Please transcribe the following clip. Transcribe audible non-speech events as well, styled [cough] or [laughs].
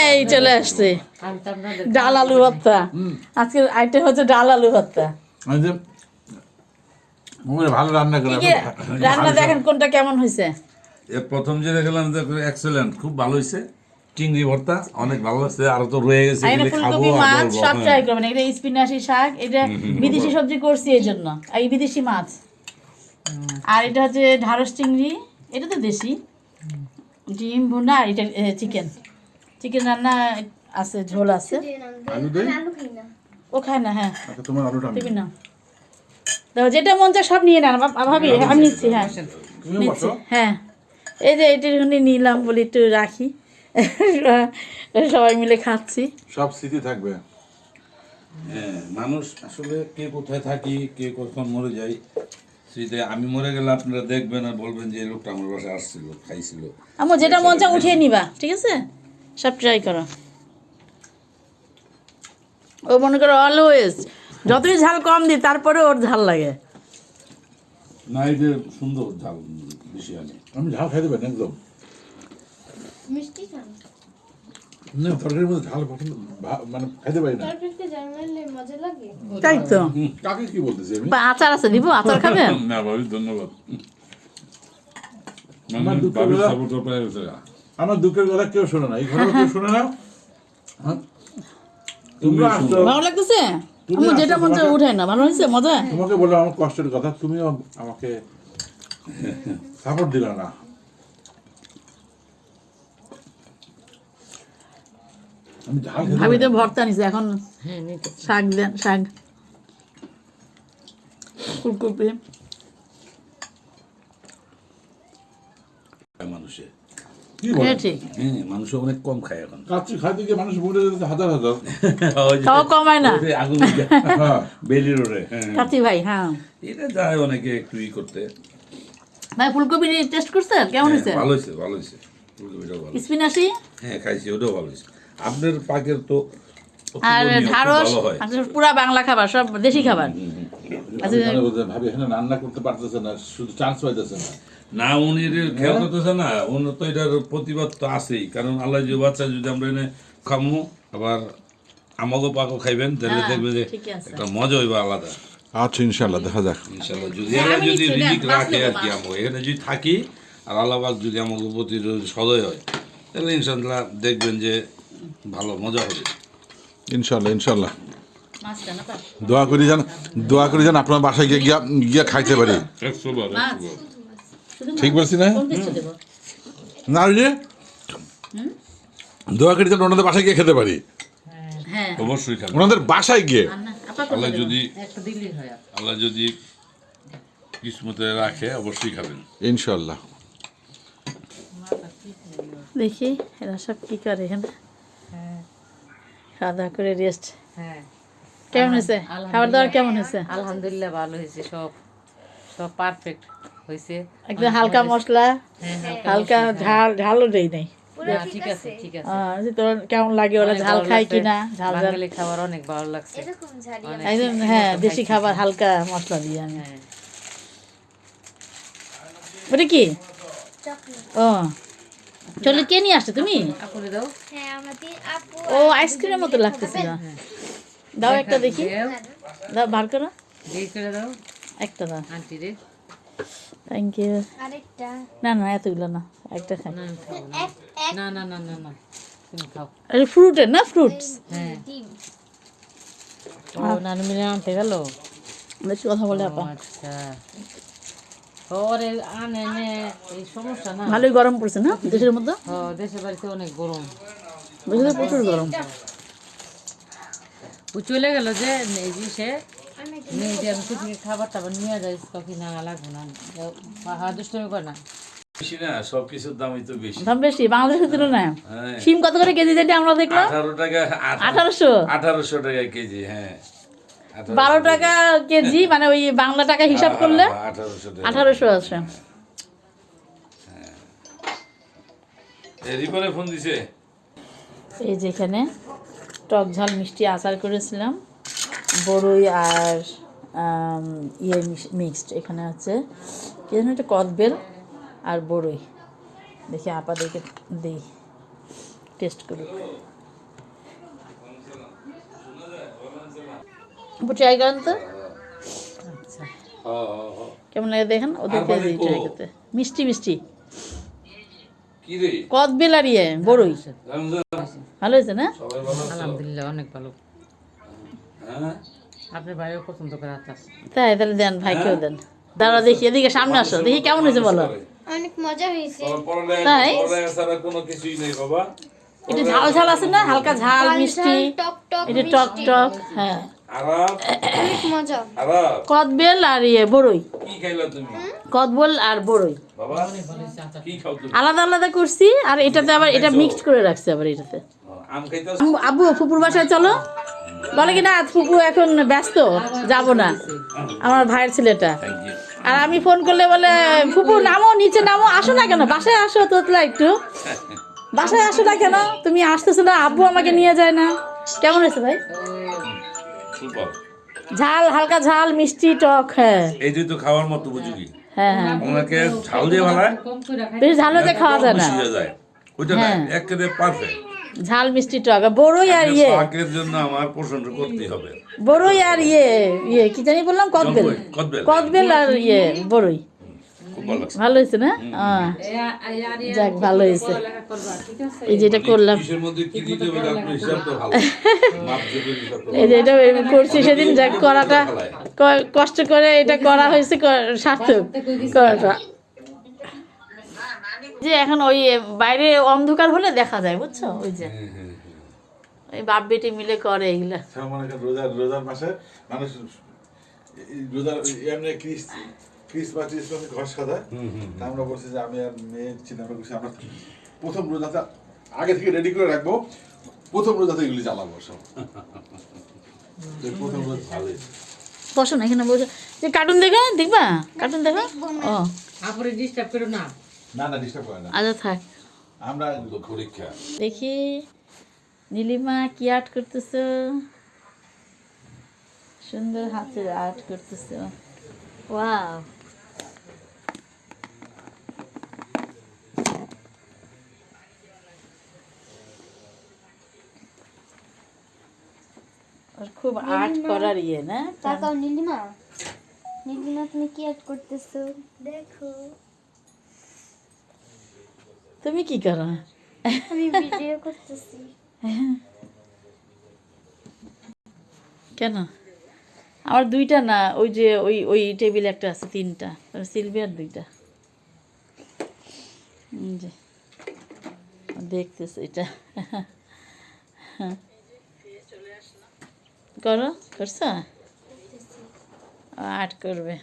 এই চলে আসছে। ডাল আলু ভর্তা। আজকে আইটেম হচ্ছে ডাল আলু ভর্তা। ভালো রান্না করে রান্না দেখেন কোনটা কেমন হয়েছে? এর প্রথম যে দেখলাম এক্সেলেন্ট খুব ভালো হয়েছে। চিংড়ি ভর্তা অনেক ভালো লাগছে আর তো রয়ে গেছে ফুলকপি মাছ সব হ্যাঁ। ট্রাই করবেন। এটা স্পিনাশি শাক এটা বিদেশি সবজি করছি এই জন্য। এই বিদেশি মাছ। আর এটা হচ্ছে ঢাড়স চিংড়ি। এটা তো দেশি। ডিম ভুনা এটা চিকেন চিকেন রান্না আছে ঝোল আছে। আলু দেই? ও খায় না হ্যাঁ। আচ্ছা, তোমার আলুটা আমি তুমি না দেখো যেটা মন চায় সব নিয়ে নেন বা- ভাবি আমি নিচ্ছি হ্যাঁ। নিচ্ছি হ্যাঁ। এই যে এটি নিলাম বলি একটু রাখি। [laughs] সবাই মিলে খাচ্ছি। সব স্মৃতি থাকবে। হ্যাঁ মানুষ আসলে কে কোথায় থাকি কে কখন মরে যায় সেটা আমি মরে গেলে আপনারা দেখবেন আর বলবেন যে এই লোকটা আমার বাসায় আসছিল খাইছিল। আমার যেটা মন চায় উঠিয়ে নিবা ঠিক আছে? সব ট্রাই করো। ও মনে করো অলওয়েজ যতই ঝাল কম দিই তারপরে ওর ঝাল লাগে। না এই যে সুন্দর ঝাল বেশি আনে। আমি ঝাল খাইতে পারি একদম। মিষ্টি খান। না তরকারির মধ্যে ঝাল মানে খাইতে পারি না। তরকারিতে জানালে মজা লাগে। তাই তো। কাকে কি বলতেছি আমি? বা আচার আছে দিব আচার খাবে? না ভাবি ধন্যবাদ। আমার দুঃখের কথা কেউ শোনে না। এই ঘরে কেউ শোনে না। হ্যাঁ? তোমরা আসছো ভালো লাগতেছে? তুমি যেটা মন চায় না। ভালো হয়েছে? মজা? তোমাকে বললাম আমার কষ্টের কথা তুমিও আমাকে সাপোর্ট দিলে না। আমি তো ভর্তা নিছে এখন হ্যাঁ শাক দেন শাক। ফুলকপি মানুষে কি বলে হ্যাঁ হ্যাঁ মানুষ অনেক কম খায় এখন। কাচ্চি খাইতে গিয়ে মানুষ মরে যেতে হাজার হাজার। [laughs] তাও কমায় না। আগুন হ্যাঁ। বেলি রোডে। ভাই এটা যায় অনেকে একটু ই করতে। ভাই ফুলকপি টেস্ট করছেন? কেমন হয়েছে? ভালো হয়েছে ভালো হয়েছে। ফুলকপিটাও ভালো। স্পিনাশি? হ্যাঁ খাইছি ওটাও ভালো হয়েছে। আপনার পাকের তো আর ঢাড়স পুরা বাংলা খাবার সব দেশি খাবার। আচ্ছা ভাবি এখানে রান্না করতে পারতেছে না শুধু চান্স পাইতেছে না। না উনি এর খেয়াল করতেছে না উনি তো এটার প্রতিবাদ তো আছেই। কারণ আল্লাহ যে বাচ্চা যদি আমরা এনে খামু আবার আমাকেও পাকও খাইবেন তাহলে হ্যাঁ, দেখবে যে একটা মজা হইবা আলাদা। আচ্ছা ইনশাল্লাহ দেখা যাক। ইনশাল্লাহ যদি হ্যাঁ, আল্লাহ যদি রিজিক রাখে আর কি। আমাকে এখানে যদি থাকি আর আল্লাহবাক যদি আমাকে প্রতি সদয় হয় তাহলে ইনশাল্লাহ দেখবেন যে ভালো মজা হবে। ইনশাল্লাহ ইনশাল্লাহ। দোয়া করি যান দোয়া করি যান আপনার বাসায় গিয়ে গিয়া গিয়া খাইতে পারি একশো বার মাছ শুধু ঠিক বলছি না? না ওই যে দোয়া করি যান ওনাদের বাসায় গিয়ে খেতে পারি। হ্যাঁ। অবশ্যই খাবেন ওনাদের বাসায় গিয়ে। আল্লাহ যদি হয়। আল্লাহ যদি কিসমতে রাখে অবশ্যই খাবেন। ইনশাল্লাহ দেখি এরা সব কি করে এখানে? খাওয়া দাওয়া করে রেস্ট হ্যাঁ। কেমন হয়েছে? খাবার দাবার কেমন হয়েছে? আলহামদুলিল্লাহ ভালো হয়েছে সব। সব পারফেক্ট হয়েছে একদম হালকা মশলা হ্যাঁ হ্যাঁ হালকা ঝাল ঝালও দেই নাই। ঠিক আছে ঠিক আছে। তোর কেমন লাগে ওরা ঝাল খায় লাগছে। কিনা? ঝাল ঝাল। বাঙালি খাবার অনেক ভালো লাগছে। এরকম ঝাড়ি অনেক একদম হ্যাঁ দেশি খাবার হালকা মশলা দিয়ে আমি। হ্যাঁ। ওটা কি? ও চলে কে নিয়ে আসছো তুমি? দাও। হ্যাঁ আমাদের আপু ও আইসক্রিমের মতো লাগতেছিল দাও একটা দেখি। দেও। বার করো দাও। একটা দাও। আন্টি রে। থ্যাংক ইউ আরেকটা। না না এতগুলো না একটা খাই। না না। না। না না তুমি খাও। আরে ফ্রুটের না ফ্রুটস হ্যাঁ। ও নানু মিলে আনতে গেল? বেশি কথা বলে আপা। আচ্ছা। ওরে আনে নে। এই সমস্যা না। ভালোই গরম পড়ছে না দেশের মধ্যে? ও দেশের বাড়িতে অনেক গরম। দেশে প্রচুর গরম। ও চলে গেল যে এই সে খাবার টাবার নিয়ে যাই না লাগবো না হা দুষ্টমি কর না বেশি না সব কিছুর দামই তো বেশি। দাম বেশি বাংলাদেশের তুলনায়। হ্যাঁ। সিম কত করে কেজি যেটা আমরা দেখলাম? আঠারো টাকা আঠারোশো? আঠারোশো টাকা কেজি হ্যাঁ। বারো টাকা কেজি মানে ওই বাংলা টাকা হিসাব করলে? আঠারোশো আছে। ফোন দিছে? এই যেখানে টক ঝাল মিষ্টি আচার করেছিলাম। বড়ই আর ইয়ে মিক্সড এখানে আছে। কি যেন একটা কদবেল আর বড়ই। দেখি আপাদেরকে দিই টেস্ট করুক। ট্রাই করেন তো? আচ্ছা। কেমন লাগে দেখেন? ওদেরকে দিই ট্রাই করতে। মিষ্টি মিষ্টি। কদবেল আর ইয়ে বড়ই। ভালো হয়েছে না? আলহামদুলিল্লাহ অনেক ভালো। হ্যাঁ আপনার ভাইও পছন্দ করে তাই তাহলে দেন ভাইকেও দেন। দাঁড়া দেখি এদিকে সামনে আসো দেখি কেমন হয়েছে বলো। অনেক মজা হয়েছে। তাই? কোনো কিছুই নেই বাবা। একটু ঝাল ঝাল আছে না? হালকা ঝাল মিষ্টি। টক টক এটা টক টক হ্যাঁ। কদবেল আর ইয়ে বড়ই। কি খাইলা তুমি? কদবেল আর বড়ই। আলাদা আলাদা করছি আর এটাতে আবার এটা মিক্সড করে রাখছি আবার এটাতে। আব্বু ফুপুর বাসায় চলো। বলে কি না ফুপু এখন ব্যস্ত যাব না। আমার ভাইয়ের ছেলেটা। আর আমি ফোন করলে বলে ফুপু নামো নিচে নামো আসো না কেন? বাসায় আসো তোতলা একটু। বাসায় আসো না কেন? তুমি আসতেছো না আব্বু আমাকে নিয়ে যায় না। কেমন হয়েছে ভাই? ঝাল হালকা ঝাল মিষ্টি টক হ্যাঁ। এই যে তো খাওয়ার মতো বুঝুকি হ্যাঁ হ্যাঁ। ওনাকে ঝাল দিয়ে ভালো বেশি ঝাল হতে খাওয়া যায় না। ওইটা না হ্যাঁ। একেবারে পারফেক্ট ঝাল মিষ্টি টক বড়ই আর ইয়ে। পাকের জন্য আমার প্রশংসা করতেই হবে। বড়ই আর ইয়ে ইয়ে কি জানি বললাম? কদবেল। কদবেল। আর ইয়ে বড়ই। ভালো হয়েছে না? যাক ভালো হয়েছে। এই যেটা করলাম। কিসের মধ্যে কি দিতে হবে? আপনার হিসাব তো ভালো। [laughs] মাপ যদি হিসাব তো এই যে এটা করছি সেদিন যাক করাটা [laughs] ক- কষ্ট করে এটা করা হয়েছে ক- সার্থক। করাটা। যে এখন ওই বাইরে অন্ধকার হলে দেখা যায় বুঝছ? ওই যে ওই বাপ বেটি মিলে করে এগুলা। সব রোজার রোজার মাসে মানুষ রোজার এমনি ক্রিস ক্রিসমাস টিসমাসে ঘর সাজায়। তা আমরা বলছি যে আমি আর মেয়ে চিন্তা করছি আমরা প্রথম রোজাতে আগে থেকে রেডি করে রাখব। প্রথম রোজাতে এগুলি জ্বালাবো সব। প্রথম রোজ ভালোই। বসো না এখানে বসো। যে কার্টুন দেখো দেখবা? কার্টুন দেখো? ও। আপরে ডিস্টার্ব করো না। না না ডিস্টার্ব করে না। আচ্ছা থাক। আমরা তো পরীক্ষা দেখি নীলিমা কি আর্ট করতেছো? সুন্দর হাতের আর্ট করতেছো। ওয়াও। খুব আর্ট করার ইয়ে না? তাকাও নীলিমা। নীলিমা তুমি কি অ্যাড করতেছো? দেখো। তুমি কি করো? আমি ভিডিও করতেছি। কেন? আমার দুইটা না ওই যে ওই ওই টেবিল একটা আছে তিনটা। সিলভিয়ার দুইটা। যে দেখতেছে এটা। করো করছ? আর্ট করবে।